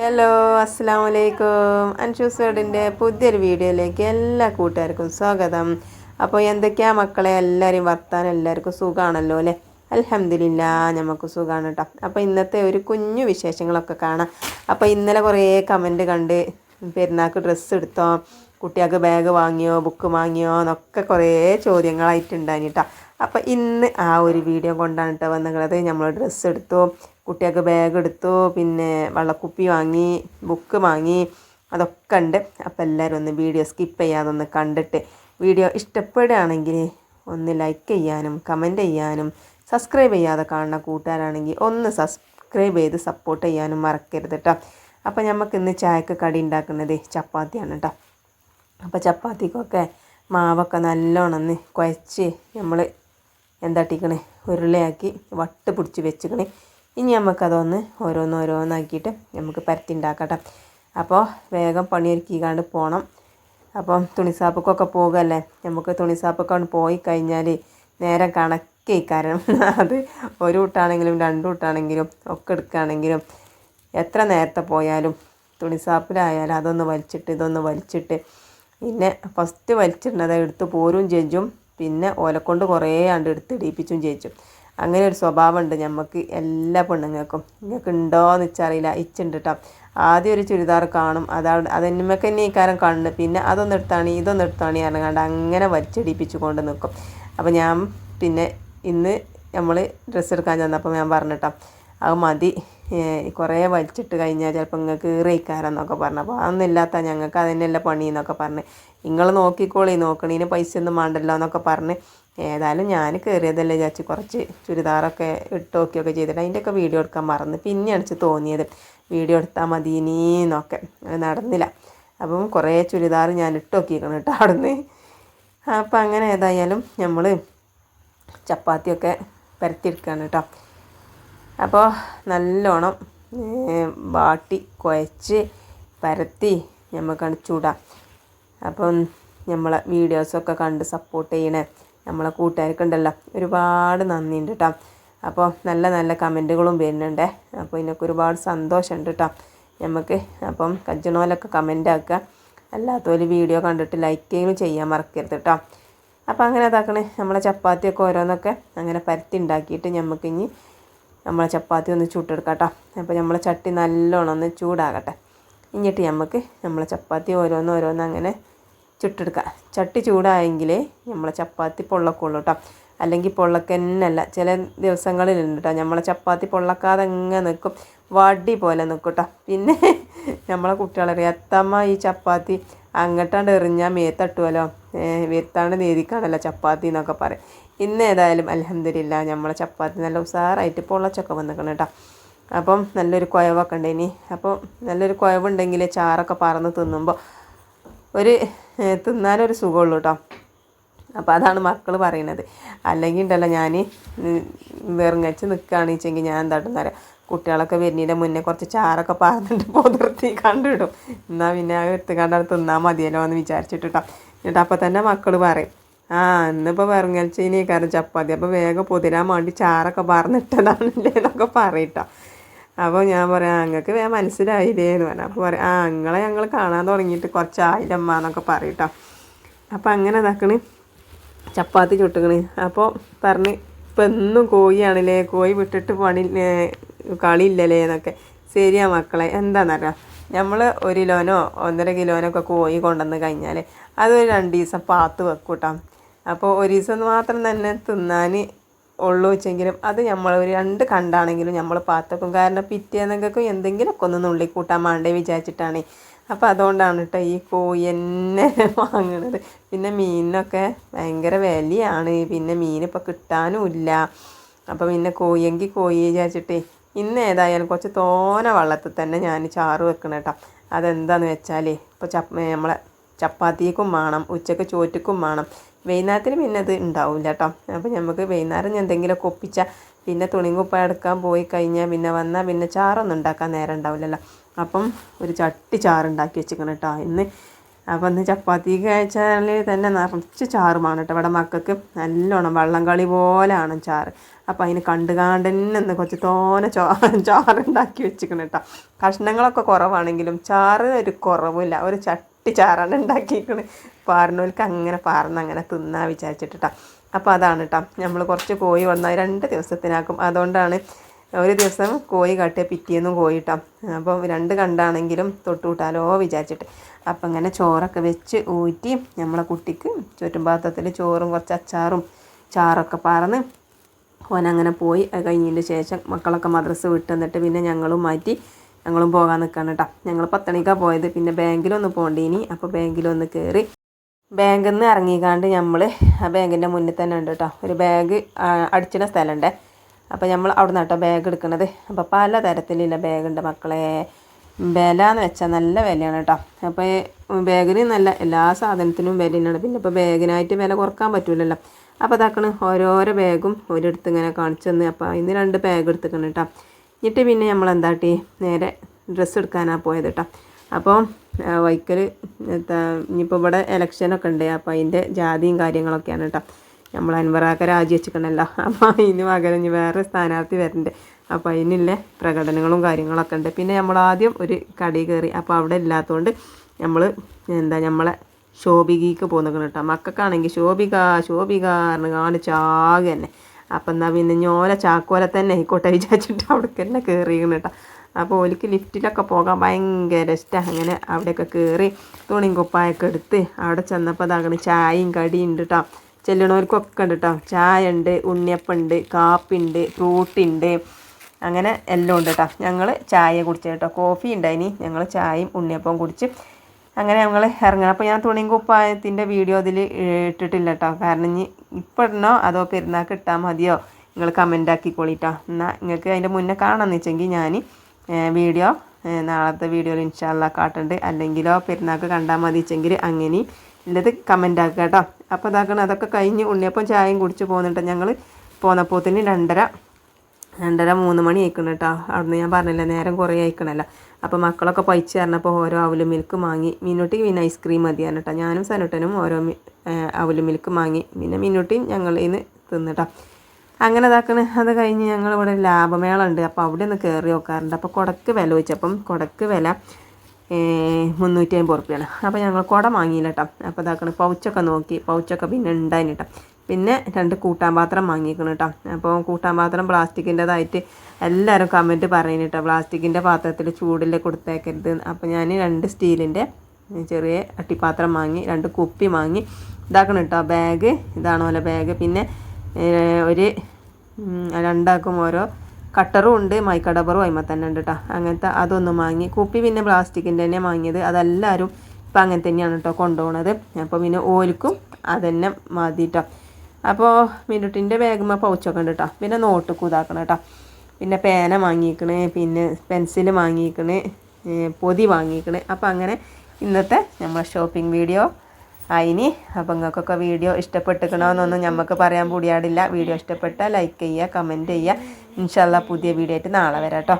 Hello അസ്സാം വലൈക്കും അൻഷൂസ് വേർഡിന്റെ പുതിയൊരു വീഡിയോയിലേക്ക് എല്ലാ കൂട്ടുകാർക്കും സ്വാഗതം. അപ്പോൾ എന്തൊക്കെയാ മക്കളെ? എല്ലാവരും വർത്താൻ എല്ലാവർക്കും സുഖമാണല്ലോ അല്ലേ? അലഹമില്ല നമുക്ക് സുഖമാണ് കേട്ടോ അപ്പോൾ ഇന്നത്തെ ഒരു കുഞ്ഞു വിശേഷങ്ങളൊക്കെ കാണാം. അപ്പോൾ ഇന്നലെ കുറേ കമന്റ് കണ്ട് പെരുന്നാൾക്ക് ഡ്രസ്സ് എടുത്തോ കുട്ടികൾക്ക് ബാഗ് വാങ്ങിയോ ബുക്ക് വാങ്ങിയോ എന്നൊക്കെ കുറേ ചോദ്യങ്ങളായിട്ടുണ്ടായിന് കേട്ടോ അപ്പോൾ ഇന്ന് ആ ഒരു വീഡിയോ കൊണ്ടാണ് കേട്ടോ വന്നിട്ടുള്ളത് നമ്മൾ ഡ്രസ്സ് എടുത്തു കുട്ടികൾക്ക് ബാഗ് എടുത്തു പിന്നെ വെള്ളക്കുപ്പി വാങ്ങി ബുക്ക് വാങ്ങി അതൊക്കെ ഉണ്ട്. അപ്പോൾ എല്ലാവരും ഒന്ന് വീഡിയോ സ്കിപ്പ് ചെയ്യാതൊന്ന് കണ്ടിട്ട് വീഡിയോ ഇഷ്ടപ്പെടുകയാണെങ്കിൽ ഒന്ന് ലൈക്ക് ചെയ്യാനും കമന്റ് ചെയ്യാനും സബ്സ്ക്രൈബ് ചെയ്യാതെ കാണുന്ന കൂട്ടുകാരാണെങ്കിൽ ഒന്ന് സബ്സ്ക്രൈബ് ചെയ്ത് സപ്പോർട്ട് ചെയ്യാനും മറക്കരുത് കേട്ടോ അപ്പോൾ നമുക്ക് ഇന്ന് ചായക്ക് കടി ഉണ്ടാക്കുന്നത് ചപ്പാത്തിയാണ് കേട്ടോ അപ്പോൾ ചപ്പാത്തിക്കൊക്കെ മാവൊക്കെ നല്ലോണം കുഴച്ച് നമ്മൾ എന്താട്ടിക്കണേ ഉരുളയാക്കി വട്ട് പിടിച്ച് വെച്ചിക്കണേ. ഇനി നമുക്കതൊന്ന് ഓരോന്ന് ഓരോന്നാക്കിയിട്ട് നമുക്ക് പരത്തി ഉണ്ടാക്കട്ടെ അപ്പോൾ വേഗം പണിയൊരുക്കിക്കാണ്ട് പോകണം അപ്പം തുണിസാപ്പക്കൊക്കെ പോകല്ലേ? നമുക്ക് തുണിസാപ്പൊക്കെ പോയി കഴിഞ്ഞാൽ നേരം കണക്കേ കാരണം അത് ഒരു കൂട്ടാണെങ്കിലും രണ്ട് കൂട്ടാണെങ്കിലും ഒക്കെ എടുക്കുകയാണെങ്കിലും എത്ര നേരത്തെ പോയാലും തുണിസാപ്പിലായാലും അതൊന്ന് വലിച്ചിട്ട് ഇതൊന്ന് വലിച്ചിട്ട് പിന്നെ ഫസ്റ്റ് വലിച്ചിടുന്നത് എടുത്ത് പോരും ചേച്ചും പിന്നെ ഓലക്കൊണ്ട് കുറേ ആണ്ട് എടുത്ത് ഇടിപ്പിച്ചും ചേച്ചും അങ്ങനെ ഒരു സ്വഭാവമുണ്ട് നമുക്ക് എല്ലാ പെണ്ണുങ്ങൾക്കും. നിങ്ങൾക്ക് ഉണ്ടോയെന്ന് വെച്ചറിയില്ല ഇച്ചുണ്ട് കേട്ടോ ആദ്യം ഒരു ചുരിദാർ കാണും. അതാണ് അതെന്നുമൊക്കെ തന്നെ ഈ കാരം കാണുന്നത്. പിന്നെ അതൊന്നും എടുത്താണ് ഇതൊന്നും എടുത്താണ് പറഞ്ഞാണ്ട് അങ്ങനെ വലിച്ചിടിപ്പിച്ചു കൊണ്ട് നിൽക്കും അപ്പോൾ ഞാൻ പിന്നെ ഇന്ന് നമ്മൾ ഡ്രസ്സ് എടുക്കാൻ ചെന്നപ്പോൾ ഞാൻ പറഞ്ഞിട്ടാ അത് മതി. കുറേ വലിച്ചിട്ട് കഴിഞ്ഞാൽ ചിലപ്പോൾ നിങ്ങൾക്ക് ഈറയിക്കാരെന്നൊക്കെ പറഞ്ഞു. അപ്പോൾ അതൊന്നും ഇല്ലാത്ത ഞങ്ങൾക്ക് അതിനല്ല പണി എന്നൊക്കെ പറഞ്ഞ്. നിങ്ങൾ നോക്കിക്കോളി നോക്കണീന് പൈസ ഒന്നും വേണ്ടല്ലോ എന്നൊക്കെ പറഞ്ഞ്. ഏതായാലും ഞാൻ കയറിയതല്ലേ ചാച്ചി കുറച്ച് ചുരിദാറൊക്കെ ഇട്ട് നോക്കിയൊക്കെ ചെയ്തിട്ട് അതിന്റെയൊക്കെ വീഡിയോ എടുക്കാൻ മറന്ന് പിന്നെയാണ് എനിക്ക് തോന്നിയത്. വീഡിയോ എടുത്താൽ മതിനീന്നൊക്കെ അത് നടന്നില്ല. അപ്പം കുറേ ചുരിദാർ ഞാൻ ഇട്ട് നോക്കിയിരിക്കണം കേട്ടോ അവിടുന്ന്. അപ്പം അങ്ങനെ ഏതായാലും നമ്മൾ ചപ്പാത്തിയൊക്കെ പരത്തിയെടുക്കുകയാണ് കേട്ടോ. അപ്പോൾ നല്ലോണം വാട്ടി കുഴച്ച് പരത്തി നമുക്കാണ് ചൂടാം. അപ്പം നമ്മളെ വീഡിയോസൊക്കെ കണ്ട് സപ്പോർട്ട് ചെയ്യണേ നമ്മളെ കൂട്ടുകാർക്കുണ്ടല്ലോ. ഒരുപാട് നന്ദിയുണ്ട് കേട്ടോ അപ്പോൾ നല്ല നല്ല കമന്റുകളും വരുന്നുണ്ട്. അപ്പോൾ ഇതിനൊക്കെ ഒരുപാട് സന്തോഷമുണ്ട് കേട്ടോ നമുക്ക് അപ്പം കജ്ജണോലൊക്കെ കമന്റ് ആക്കുക അല്ലാത്തൊരു വീഡിയോ കണ്ടിട്ട് ലൈക്ക് ലൈക്കെങ്കിലും ചെയ്യാൻ മറക്കരുത് കേട്ടോ അപ്പോൾ അങ്ങനെ അതാക്കണേ. നമ്മളെ ചപ്പാത്തിയൊക്കെ ഓരോന്നൊക്കെ അങ്ങനെ പരത്തി ഉണ്ടാക്കിയിട്ട് നമുക്കിനി നമ്മളെ ചപ്പാത്തി ഒന്ന് ചുട്ടെടുക്കാം അപ്പോൾ നമ്മൾ ചട്ടി നല്ലോണം ഒന്ന് ചൂടാകട്ടെ. എന്നിട്ട് നമുക്ക് നമ്മളെ ചപ്പാത്തി ഓരോന്ന് ഓരോന്ന് അങ്ങനെ ചുട്ടെടുക്കുക ചട്ടി ചൂടായെങ്കിൽ നമ്മളെ ചപ്പാത്തി പൊള്ളക്കുള്ളൂ കേട്ടോ അല്ലെങ്കിൽ പൊള്ളക്കന്നല്ല ചില ദിവസങ്ങളിലുണ്ട് കേട്ടോ നമ്മളെ ചപ്പാത്തി പൊള്ളക്കാതെ എങ്ങനെ നിൽക്കും. വടി പോലെ നിൽക്കും കേട്ടോ പിന്നെ നമ്മളെ കുട്ടികളറിയാം എത്തമ്മ ഈ ചപ്പാത്തി അങ്ങോട്ടാണ്ട് എറിഞ്ഞാൽ മേത്തട്ടുമല്ലോ വേത്താണ്ട് നേരിക്കാണല്ലോ ചപ്പാത്തി എന്നൊക്കെ പറയും. ഇന്ന് ഏതായാലും അലഹമില്ല നമ്മളെ ചപ്പാത്തി നല്ല ഉസാറായിട്ട് പൊള്ളച്ചൊക്കെ വന്നിക്കണം കേട്ടോ അപ്പം നല്ലൊരു കുഴവൊക്കെ ഉണ്ട് ഇനി. അപ്പോൾ നല്ലൊരു കുഴവുണ്ടെങ്കിൽ ചാറൊക്കെ പറന്ന് തിന്നുമ്പോൾ ഒരു തിന്നാലൊരു സുഖമുള്ളൂ കേട്ടോ അപ്പോൾ അതാണ് മക്കൾ പറയണത്. അല്ലെങ്കിൽ ഉണ്ടല്ലോ ഞാൻ വെറുങ്ങച്ച് നിൽക്കുകയാണെന്ന് വെച്ചെങ്കിൽ ഞാൻ എന്താട്ടും തരാം കുട്ടികളൊക്കെ വരുന്നതിന്റെ മുന്നേ കുറച്ച് ചാറൊക്കെ പറഞ്ഞിട്ട് പോതിർത്തി കണ്ടിടും. എന്നാൽ പിന്നെ അത് എടുത്ത് കണ്ടാൽ തിന്നാൽ മതിയല്ലോ എന്ന് വിചാരിച്ചിട്ട് കേട്ടോ എന്നിട്ട് അപ്പോൾ തന്നെ മക്കൾ പറയും ആ ഇന്നിപ്പോൾ ഇനി കാരണം ചപ്പാത്തി. അപ്പോൾ വേഗം പൊതിരാൻ വേണ്ടി ചാറൊക്കെ പറഞ്ഞിട്ടതാണല്ലേ എന്നൊക്കെ പറയട്ടോ. അപ്പോൾ ഞാൻ പറയാം നിങ്ങൾക്ക് വേഗം മനസ്സിലായില്ലേ എന്ന് പറഞ്ഞു. അപ്പോൾ പറയാം ആ നിങ്ങളെ ഞങ്ങൾ കാണാൻ തുടങ്ങിയിട്ട് കുറച്ചായില്ലമ്മ എന്നൊക്കെ പറയട്ടോ. അപ്പോൾ അങ്ങനെ ഇതാക്കണ് ചപ്പാത്തി ചുട്ടുകണ് അപ്പോൾ പറഞ്ഞ് ഇപ്പം എന്നും കോഴിയാണല്ലേ? കോഴി വിട്ടിട്ട് പണി കളിയില്ലല്ലേ എന്നൊക്കെ ശരിയാ മക്കളെ എന്താണെന്നറിയാം നമ്മൾ ഒരു കിലോനോ ഒന്നര കിലോനൊക്കെ കോഴി കൊണ്ടുവന്ന് കഴിഞ്ഞാൽ അതൊരു രണ്ട് ദിവസം പാത്ത് വെക്കൂട്ടോ. അപ്പോൾ ഒരു മാത്രം തന്നെ തിന്നാൻ ഉള്ളൂ വെച്ചെങ്കിലും അത് നമ്മൾ ഒരു രണ്ട് കണ്ടാണെങ്കിലും നമ്മൾ പാത്തക്കും കാരണം പിറ്റേന്നൊക്കെ എന്തെങ്കിലുമൊക്കെ ഒന്ന് നുള്ളി കൂട്ടാൻ വേണ്ടേ വിചാരിച്ചിട്ടാണ്. അപ്പോൾ അതുകൊണ്ടാണ് കേട്ടോ ഈ കോഴി തന്നെ വാങ്ങണത്. പിന്നെ മീനിനൊക്കെ ഭയങ്കര വിലയാണ്. പിന്നെ മീൻ ഇപ്പോൾ കിട്ടാനും ഇല്ല. അപ്പോൾ പിന്നെ കോഴിയെങ്കിൽ കോഴി വിചാരിച്ചിട്ടേ ഇന്ന് ഏതായാലും കുറച്ച് തോന വള്ളത്തിൽ തന്നെ ഞാൻ ചാറ് വെക്കണം കേട്ടോ അതെന്താണെന്ന് വെച്ചാൽ ഇപ്പോൾ ചപ്പ് നമ്മളെ ചപ്പാത്തിക്കും വേണം ഉച്ചയ്ക്ക് ചോറ്റക്കും വേണം. വൈകുന്നേരത്തിന് പിന്നെ അത് ഉണ്ടാവില്ല കേട്ടോ അപ്പോൾ നമുക്ക് വൈകുന്നേരം എന്തെങ്കിലുമൊക്കെ ഒപ്പിച്ചാൽ പിന്നെ തുണിങ്കുപ്പ എടുക്കാൻ പോയി കഴിഞ്ഞാൽ പിന്നെ വന്നാൽ പിന്നെ ചാറൊന്നും ഉണ്ടാക്കാൻ നേരം ഉണ്ടാവില്ലല്ലോ അപ്പം ഒരു ചട്ടി ചാറുണ്ടാക്കി വെച്ചിരിക്കണം കേട്ടോ ഇന്ന് അപ്പോൾ ഇന്ന് ചപ്പാത്തി കഴിച്ചാൽ തന്നെ നിറച്ച് ചാറുമാണ് കേട്ടോ ഇവിടെ മക്കൾക്ക് നല്ലോണം വള്ളം കളി പോലെയാണ് ചാറ്. അപ്പോൾ അതിന് കണ്ട് കാണ്ട് തന്നെ ഒന്ന് കുറച്ച് തോനെ ചോ ചാറുണ്ടാക്കി വെച്ചിരിക്കണം കേട്ടോ കഷ്ണങ്ങളൊക്കെ കുറവാണെങ്കിലും ചാറ് ഒരു കുറവില്ല ഒരു ചട്ടി ചാറാണ് ഉണ്ടാക്കിയിരിക്കുന്നത് പാറിനോൽക്ക് അങ്ങനെ പാർന്ന് അങ്ങനെ തിന്നാ വിചാരിച്ചിട്ടാ അപ്പോൾ അതാണ് കേട്ടോ നമ്മൾ കുറച്ച് കോഴി വന്നാൽ രണ്ട് ദിവസത്തിനാക്കും. അതുകൊണ്ടാണ് ഒരു ദിവസം കോഴി കാട്ടിയ പിറ്റേന്നും കോഴി ഇട്ടാം അപ്പം രണ്ട് കണ്ടാണെങ്കിലും തൊട്ട് കൂട്ടാലോ വിചാരിച്ചിട്ട്. അപ്പം അങ്ങനെ ചോറൊക്കെ വെച്ച് ഊറ്റി നമ്മളെ കുട്ടിക്ക് ചുറ്റുംപാത്രത്തിൽ ചോറും കുറച്ച് അച്ചാറും ചാറൊക്കെ പറന്ന് ഓൻ അങ്ങനെ പോയി. അത് കഴിഞ്ഞതിന് ശേഷം മക്കളൊക്കെ മദ്രസ് വിട്ട് എന്നിട്ട് പിന്നെ ഞങ്ങളും മാറ്റി ഞങ്ങളും പോകാൻ നിൽക്കണം കേട്ടോ ഞങ്ങൾ പത്തണിക്കാണ് പോയത്. പിന്നെ ബാങ്കിലൊന്ന് പോകേണ്ടിനി അപ്പോൾ ബാങ്കിലൊന്ന് കയറി ബാങ്കിൽ നിന്ന് ഇറങ്ങിക്കാണ്ട് നമ്മൾ ആ ബാങ്കിന്റെ മുന്നിൽ തന്നെ ഉണ്ട് കേട്ടോ ഒരു ബാഗ് അടിച്ചിട സ്ഥലമുണ്ട് അപ്പോൾ നമ്മൾ അവിടെ നിന്ന് കേട്ടോ ബാഗ് എടുക്കുന്നത് അപ്പോൾ പല തരത്തിലുള്ള ബാഗുണ്ട് മക്കളെ. വില എന്ന് വെച്ചാൽ നല്ല വിലയാണ് കേട്ടോ അപ്പോൾ ബാഗിന് നല്ല എല്ലാ സാധനത്തിനും വില തന്നെയാണ് പിന്നെ ഇപ്പോൾ ബാഗിനായിട്ട് വില കുറയ്ക്കാൻ പറ്റില്ലല്ലോ അപ്പോൾ അതാക്കണ് ഓരോരോ ബാഗും ഒരിടത്ത് ഇങ്ങനെ കാണിച്ചു തന്നെ. അപ്പോൾ ഇന്ന് രണ്ട് ബാഗ് എടുത്തിക്കണം കേട്ടോ എന്നിട്ട് പിന്നെ നമ്മൾ എന്താട്ടി നേരെ ഡ്രസ്സ് എടുക്കാനാണ് പോയത് കേട്ടോ അപ്പോൾ വൈക്കൽ ഇനിയിപ്പോൾ ഇവിടെ ഇലക്ഷനൊക്കെ ഉണ്ട്. അപ്പോൾ അതിന്റെ ജാതിയും കാര്യങ്ങളൊക്കെയാണ് കേട്ടോ നമ്മൾ അൻവറാക്ക രാജി വെച്ചിട്ടുണ്ടല്ലോ അപ്പോൾ അതിന് പകരം ഇനി വേറെ സ്ഥാനാർത്ഥി വരുന്നുണ്ട് അപ്പോൾ അതിനുള്ള പ്രകടനങ്ങളും കാര്യങ്ങളൊക്കെ ഉണ്ട്. പിന്നെ നമ്മൾ ആദ്യം ഒരു കടി കയറി. അപ്പോൾ അവിടെ ഇല്ലാത്തതുകൊണ്ട് നമ്മൾ എന്താ നമ്മളെ ശോഭികയ്ക്ക് പോകുന്നൊക്കെ കേട്ടോ മക്കൾക്കാണെങ്കിൽ ശോഭിക ശോഭിക എന്ന് കാണിച്ചാകെ തന്നെ. അപ്പം എന്നാൽ പിന്നെ ഞോല ചാക്കോല തന്നെ ആയിക്കോട്ടെ വിചാരിച്ചിട്ട് അവിടേക്ക് തന്നെ കയറിയിരുന്നു കേട്ടോ. അപ്പോൾ ഓലിക്ക് ലിഫ്റ്റിലൊക്കെ പോകാൻ ഭയങ്കര ഇഷ്ടമാണ് അങ്ങനെ അവിടെയൊക്കെ കയറി തുണിയും കുപ്പായൊക്കെ എടുത്ത് അവിടെ ചെന്നപ്പോൾ അതാകണം ചായയും കടിയും ഉണ്ട് കേട്ടോ ചെല്ലണവർക്കൊക്കെ ഉണ്ട് കേട്ടോ ചായ ഉണ്ട് ഉണ്ണിയപ്പുണ്ട് കാപ്പിണ്ട് ഫ്രൂട്ടുണ്ട് അങ്ങനെ എല്ലാം ഉണ്ട് കേട്ടോ ഞങ്ങൾ ചായ കുടിച്ചു കേട്ടോ കോഫി ഉണ്ടായിനി. ഞങ്ങൾ ചായയും ഉണ്ണിയപ്പവും കുടിച്ച് അങ്ങനെ ഞങ്ങൾ ഇറങ്ങണം. അപ്പോൾ ഞാൻ തുണിയും കുപ്പായത്തിന്റെ വീഡിയോ അതിൽ ഇട്ടിട്ടില്ല കേട്ടോ കാരണം ഇനി ഇപ്പോൾ ഇടണോ? അതോ പെരുന്നാൾക്ക് ഇട്ടാൽ മതിയോ? നിങ്ങൾ കമന്റ് ആക്കിക്കോളിട്ടോ. എന്നാൽ നിങ്ങൾക്ക് അതിന്റെ മുന്നേ കാണാമെന്ന് വെച്ചെങ്കിൽ ഞാൻ വീഡിയോ നാളത്തെ വീഡിയോയിൽ ഇൻഷാല്ല കാട്ടുണ്ട്. അല്ലെങ്കിലോ പെരുന്നാൾക്ക് കണ്ടാൽ മതി വെച്ചെങ്കിൽ അങ്ങനെ ഉള്ളത് കമന്റ് ആക്കുക കേട്ടോ അപ്പോൾ ഇതാക്കണം അതൊക്കെ കഴിഞ്ഞ് ഉണ്ണിയപ്പം ചായയും കുടിച്ച് പോകുന്നുണ്ട് ഞങ്ങൾ പോന്നപ്പോത്തിന് രണ്ടര രണ്ടര മൂന്ന് മണി ആയിക്കണം കേട്ടോ അവിടുന്ന് ഞാൻ പറഞ്ഞില്ല നേരം കുറേ ആയിക്കണല്ലോ. അപ്പോൾ മക്കളൊക്കെ പൈച്ച് തരണപ്പോൾ ഓരോ അവലും മിൽക്ക് വാങ്ങി മീനുട്ടിക്ക് പിന്നെ ഐസ്ക്രീം മതിയാണ് കേട്ടോ ഞാനും സനുട്ടനും ഓരോ അവലും മിൽക്ക് വാങ്ങി പിന്നെ മിന്നൂട്ടിയും ഞങ്ങൾ ഇന്ന് തിന്നിട്ടോ അങ്ങനെ ഇതാക്കണ. അത് കഴിഞ്ഞ് ഞങ്ങളിവിടെ ലാഭമേള ഉണ്ട് അപ്പോൾ അവിടെ ഒന്ന് കയറി നോക്കാറുണ്ട്. അപ്പോൾ കുടക്ക് വില വെച്ചപ്പം കുടക്ക് വില മുന്നൂറ്റി അമ്പത് റുപ്യാണ് അപ്പോൾ ഞങ്ങൾ കുട വാങ്ങിയില്ല കേട്ടോ അപ്പോൾ ഇതാക്കണ. പൗച്ചൊക്കെ നോക്കി. പൗച്ചൊക്കെ പിന്നെ ഉണ്ടായിന് കേട്ടോ പിന്നെ രണ്ട് കൂട്ടാൻ പാത്രം വാങ്ങിക്കണം കേട്ടോ അപ്പോൾ കൂട്ടാൻ പാത്രം പ്ലാസ്റ്റിക്കിന്റെതായിട്ട് എല്ലാവരും കമന്റ് പറയുന്നു കേട്ടോ പ്ലാസ്റ്റിക്കിന്റെ പാത്രത്തിൽ ചൂടിൽ കൊടുത്തേക്കരുത്. അപ്പോൾ ഞാൻ രണ്ട് സ്റ്റീലിന്റെ ചെറിയ അട്ടിപ്പാത്രം വാങ്ങി രണ്ട് കുപ്പി വാങ്ങി ഇതാക്കണം കേട്ടോ ബാഗ് ഇതാണ് പോലെ ബാഗ്. പിന്നെ ഒരു രണ്ടാക്കും ഓരോ കട്ടറും ഉണ്ട്. മൈക്കടബറും അതിമ തന്നെ ഉണ്ട് കേട്ടോ അങ്ങനത്തെ അതൊന്നും വാങ്ങി കുപ്പി പിന്നെ പ്ലാസ്റ്റിക്കിന്റെ തന്നെ വാങ്ങിയത്. അതെല്ലാവരും ഇപ്പം അങ്ങനെ തന്നെയാണ് കേട്ടോ കൊണ്ടുപോകണത് അപ്പോൾ പിന്നെ ഓൽക്കും അതന്നെ മതി കേട്ടോ അപ്പോൾ മിനുട്ടിന്റെ ബാഗുമ്മ പൗച്ചൊക്കെ ഉണ്ട് കേട്ടോ പിന്നെ നോട്ട് കൂതാക്കണം കേട്ടോ പിന്നെ പേന വാങ്ങിക്കണ് പിന്നെ പെൻസിൽ വാങ്ങിക്കണ് പൊതി വാങ്ങിക്കണ് അപ്പോൾ അങ്ങനെ ഇന്നത്തെ നമ്മളെ ഷോപ്പിംഗ് വീഡിയോ അതിന് അപ്പോൾ നിങ്ങൾക്കൊക്കെ വീഡിയോ ഇഷ്ടപ്പെട്ടിക്കണമെന്നൊന്നും നമുക്ക് പറയാൻ കൂടിയാടില്ല വീഡിയോ ഇഷ്ടപ്പെട്ടാൽ ലൈക്ക് ചെയ്യുക കമന്റ് ചെയ്യുക ഇൻഷാല്ല പുതിയ വീഡിയോ ആയിട്ട് നാളെ വരാം കേട്ടോ